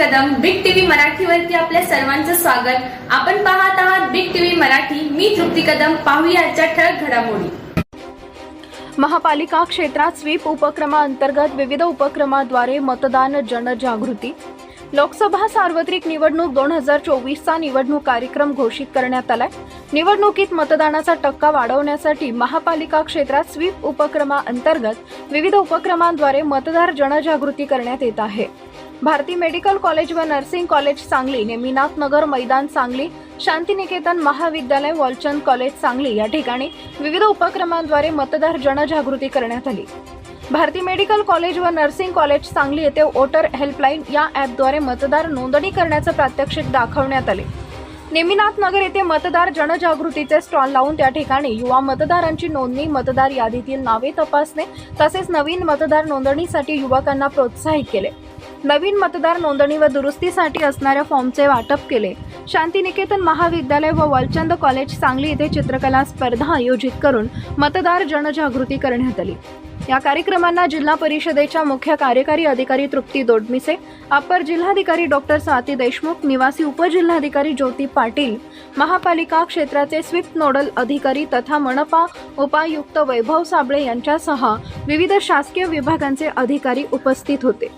मराठीवरती आपल्या सर्वांचं स्वागत. आपण पाहत आहात बिग टीव्ही मराठी. मी तृप्ती कदम. पाहूया आजच्या ठळक घडामोडी. महापालिका क्षेत्रात स्वीप उपक्रमाअंतर्गत विविध उपक्रमाद्वारे मतदान जनजागृती. लोकसभा सार्वत्रिक निवडणूक दोन हजार चोवीसचा निवडणूक कार्यक्रम घोषित करण्यात आलाय. निवडणुकीत मतदानाचा टक्का वाढवण्यासाठी महापालिका क्षेत्रात स्वीप उपक्रमाअंतर्गत विविध उपक्रमांद्वारे मतदार जनजागृती करण्यात येत आहे. भारती मेडिकल कॉलेज व नर्सिंग कॉलेज सांगली नेमिनाथ नगर मैदान सांगली शांतिनिकेतन महाविद्यालय वॉलचंद कॉलेज सांगली या ठिकाणी विविध उपक्रमांद्वारे मतदार जनजागृती करण्यात आली. भारती मेडिकल कॉलेज व नर्सिंग कॉलेज सांगली येथे वोटर हेल्पलाईन या ॲपद्वारे मतदार नोंदणी करण्याचं प्रात्यक्षिक दाखवण्यात आले. नेमिनाथ नगर येथे मतदार जनजागृतीचे स्टॉल लावून त्या ठिकाणी युवा मतदारांची नोंदणी मतदार यादीतील नावे तपासणे तसेच नवीन मतदार नोंदणीसाठी युवकांना प्रोत्साहित केले. नवीन मतदार नोंदणी व दुरुस्तीसाठी असणाऱ्या फॉर्मचे वाटप केले. शांतिनिकेतन महाविद्यालय व वलचंद कॉलेज सांगली येथे चित्रकला स्पर्धा आयोजित करून मतदार जनजागृती करण्यात आली. या कार्यक्रमांना जिल्हा परिषदेच्या मुख्य कार्यकारी अधिकारी तृप्ती दोडमिसे अपर जिल्हाधिकारी डॉक्टर स्वाती देशमुख निवासी उपजिल्हाधिकारी ज्योती पाटील महापालिका क्षेत्राचे स्विफ्ट नोडल अधिकारी तथा मनपा उपायुक्त वैभव साबळे यांच्यासह विविध शासकीय विभागांचे अधिकारी उपस्थित होते.